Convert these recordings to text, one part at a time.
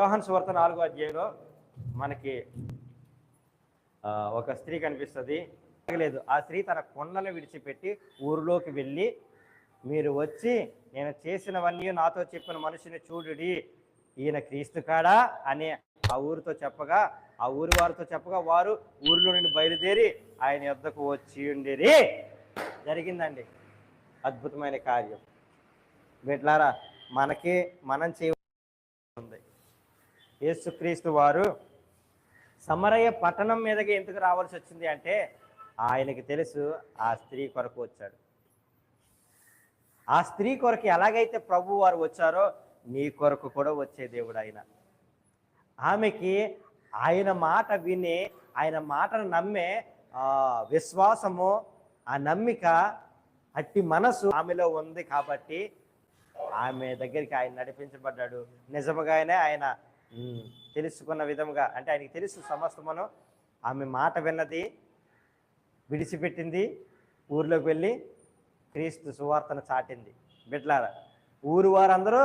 యోహన్ సువార్త నాలుగో అధ్యాయంలో మనకి ఒక స్త్రీ కనిపిస్తుంది. లేదు ఆ స్త్రీ తన కొండను విడిచిపెట్టి ఊరిలోకి వెళ్ళి మీరు వచ్చి నేను చేసినవన్నీ నాతో చెప్పిన మనిషిని చూడుడి. ఈయన క్రీస్తు కాడా అని ఆ ఊరితో చెప్పగా ఆ ఊరి వారితో చెప్పగా వారు ఊరిలో నుండి బయలుదేరి ఆయన యొద్దకు వచ్చి ఉండేది జరిగిందండి. అద్భుతమైన కార్యం. బిడ్లారా మనకి మనం చేయ యేసుక్రీస్తు వారు సమరయ్య పట్టణం మీదకి ఎందుకు రావాల్సి వచ్చింది అంటే ఆయనకి తెలుసు ఆ స్త్రీ కొరకు వచ్చాడు. ఆ స్త్రీ కొరకు ఎలాగైతే ప్రభు వారు వచ్చారో నీ కొరకు కూడా వచ్చే దేవుడు ఆయన. ఆమెకి ఆయన మాట విని ఆయన మాటను నమ్మే విశ్వాసము ఆ నమ్మిక అట్టి మనసు ఆమెలో ఉంది కాబట్టి ఆమె దగ్గరికి ఆయన నడిపించబడ్డాడు. నిజముగానే ఆయన తెలుసుకున్న విధముగా అంటే ఆయనకి తెలుసు సమస్తమును. ఆమె మాట విన్నది విడిచిపెట్టింది ఊర్లోకి వెళ్ళి క్రీస్తు సువార్తను చాటింది. బిడ్లార ఊరు వారందరూ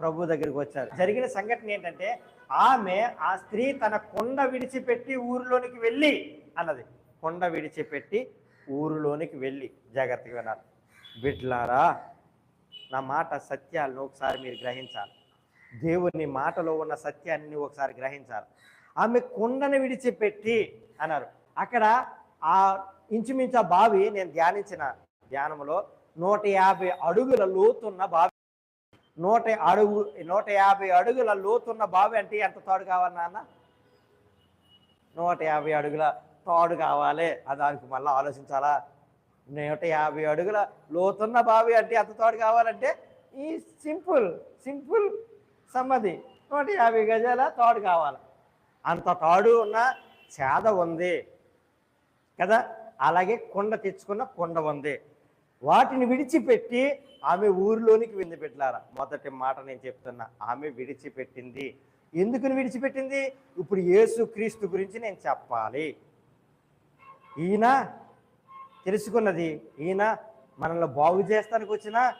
ప్రభు దగ్గరికి వచ్చారు. జరిగిన సంఘటన ఏంటంటే ఆమె ఆ స్త్రీ తన కొండ విడిచిపెట్టి ఊరిలోనికి వెళ్ళి అన్నది. కొండ విడిచిపెట్టి ఊరిలోనికి వెళ్ళి జాగ్రత్తగా వినాలి. బిడ్లారా నా మాట సత్యాలను ఒకసారి మీరు గ్రహించాలి. దేవుని మాటలో ఉన్న సత్యాన్ని ఒకసారి గ్రహించాలి. ఆమె కుండను విడిచిపెట్టి అన్నారు. అక్కడ ఆ ఇంచుమించు ఆ బావి నేను ధ్యానించిన ధ్యానంలో నూట యాభై అడుగుల లోతున్న బావి. నూట అడుగు నూట యాభై అడుగుల లోతున్న బావి అంటే ఎంత తాడు కావాలి నాన్న? నూట యాభై అడుగుల తాడు కావాలి. అది దానికి మళ్ళీ ఆలోచించాలా? నూట యాభై అడుగుల లోతున్న బావి అంటే ఎంత తాడు కావాలంటే? ఈ సింపుల్ సింపుల్ సమ్మతి. నూట యాభై గజాల తాడు కావాలి. అంత తాడు ఉన్న చేద ఉంది. కదా? అలాగే కొండ తెచ్చుకున్న కొండ ఉంది. వాటిని విడిచిపెట్టి ఆమె ఊరిలోనికి విందు పెట్టారా మొదటి మాట నేను చెప్తున్నా. ఆమె విడిచిపెట్టింది. ఎందుకుని విడిచిపెట్టింది? ఇప్పుడు యేసు క్రీస్తు గురించి నేను చెప్పాలి. ఈయన తెలుసుకున్నది. ఈయన మనల్ని బాగు చేస్తానికి వచ్చిన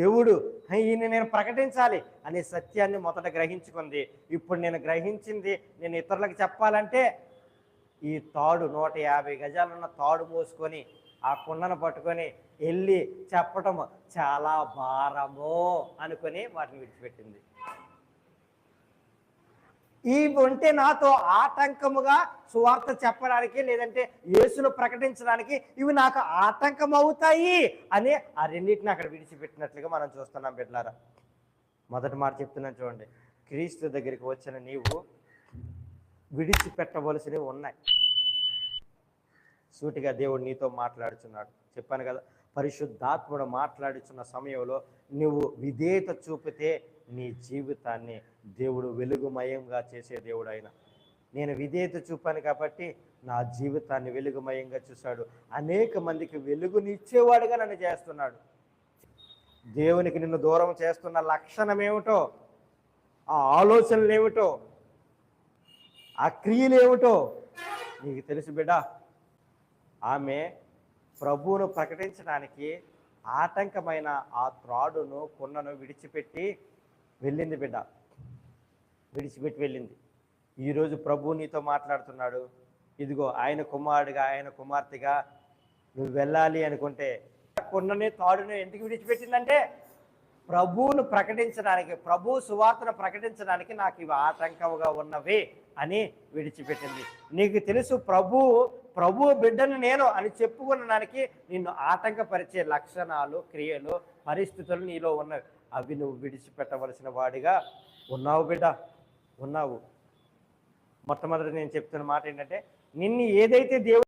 దేవుడు ఈయన నేను ప్రకటించాలి అనే సత్యాన్ని మొదట గ్రహించుకుంది. ఇప్పుడు నేను గ్రహించింది నేను ఇతరులకు చెప్పాలంటే ఈ తాడు నూట యాభై గజాలున్న తాడు మోసుకొని ఆ కుండను పట్టుకొని వెళ్ళి చెప్పటం చాలా భారము అనుకొని వాటిని విడిచిపెట్టింది. ఈ ఉంటే నాతో ఆటంకముగా సువార్త చెప్పడానికి లేదంటే యేసును ప్రకటించడానికి ఇవి నాకు ఆటంకం అవుతాయి అని ఆ రెండింటిని అక్కడ విడిచిపెట్టినట్లుగా మనం చూస్తున్నాం బిడ్డలారా మొదటి మాట చెప్తున్నాను చూడండి. క్రీస్తు దగ్గరికి వచ్చిన నీవు విడిచిపెట్టవలసినవి ఉన్నాయి. సూటిగా దేవుడు నీతో మాట్లాడుచున్నాడు. చెప్పాను కదా పరిశుద్ధాత్ముడు మాట్లాడుచున్న సమయంలో నువ్వు విధేయత చూపితే నీ జీవితాన్ని దేవుడు వెలుగుమయంగా చేసే దేవుడు ఆయన నేను విధేయత చూపాను కాబట్టి నా జీవితాన్ని వెలుగుమయంగా చూశాడు. అనేక మందికి వెలుగునిచ్చేవాడుగా నన్ను చేస్తున్నాడు. దేవునికి నిన్ను దూరం చేస్తున్న లక్షణం ఏమిటో ఆ ఆలోచనలు ఏమిటో ఆ క్రియలు ఏమిటో నీకు తెలుసు బిడ్డ. ఆమె ప్రభువును ప్రకటించడానికి ఆటంకమైన ఆ త్రాడును కున్నను విడిచిపెట్టి వెళ్ళింది బిడ్డ. విడిచిపెట్టి వెళ్ళింది. ఈరోజు ప్రభు నీతో మాట్లాడుతున్నాడు. ఇదిగో ఆయన కుమారుడిగా ఆయన కుమార్తెగా నువ్వు వెళ్ళాలి అనుకుంటే కున్నని తాడును ఎందుకు విడిచిపెట్టిందంటే ప్రభువును ప్రకటించడానికి ప్రభు సువార్తను ప్రకటించడానికి నాకు ఇవి ఆటంకముగా ఉన్నవి అని విడిచిపెట్టింది. నీకు తెలుసు ప్రభు ప్రభు బిడ్డను నేను అని చెప్పుకునడానికి నిన్ను ఆటంకపరిచే లక్షణాలు క్రియలు పరిస్థితులు నీలో ఉన్నవి. అవి నువ్వు విడిచిపెట్టవలసిన వాడిగా ఉన్నావు బిడ్డ ఉన్నావు. మొట్టమొదటి నేను చెప్తున్న మాట ఏంటంటే నిన్ను ఏదైతే దేవుడు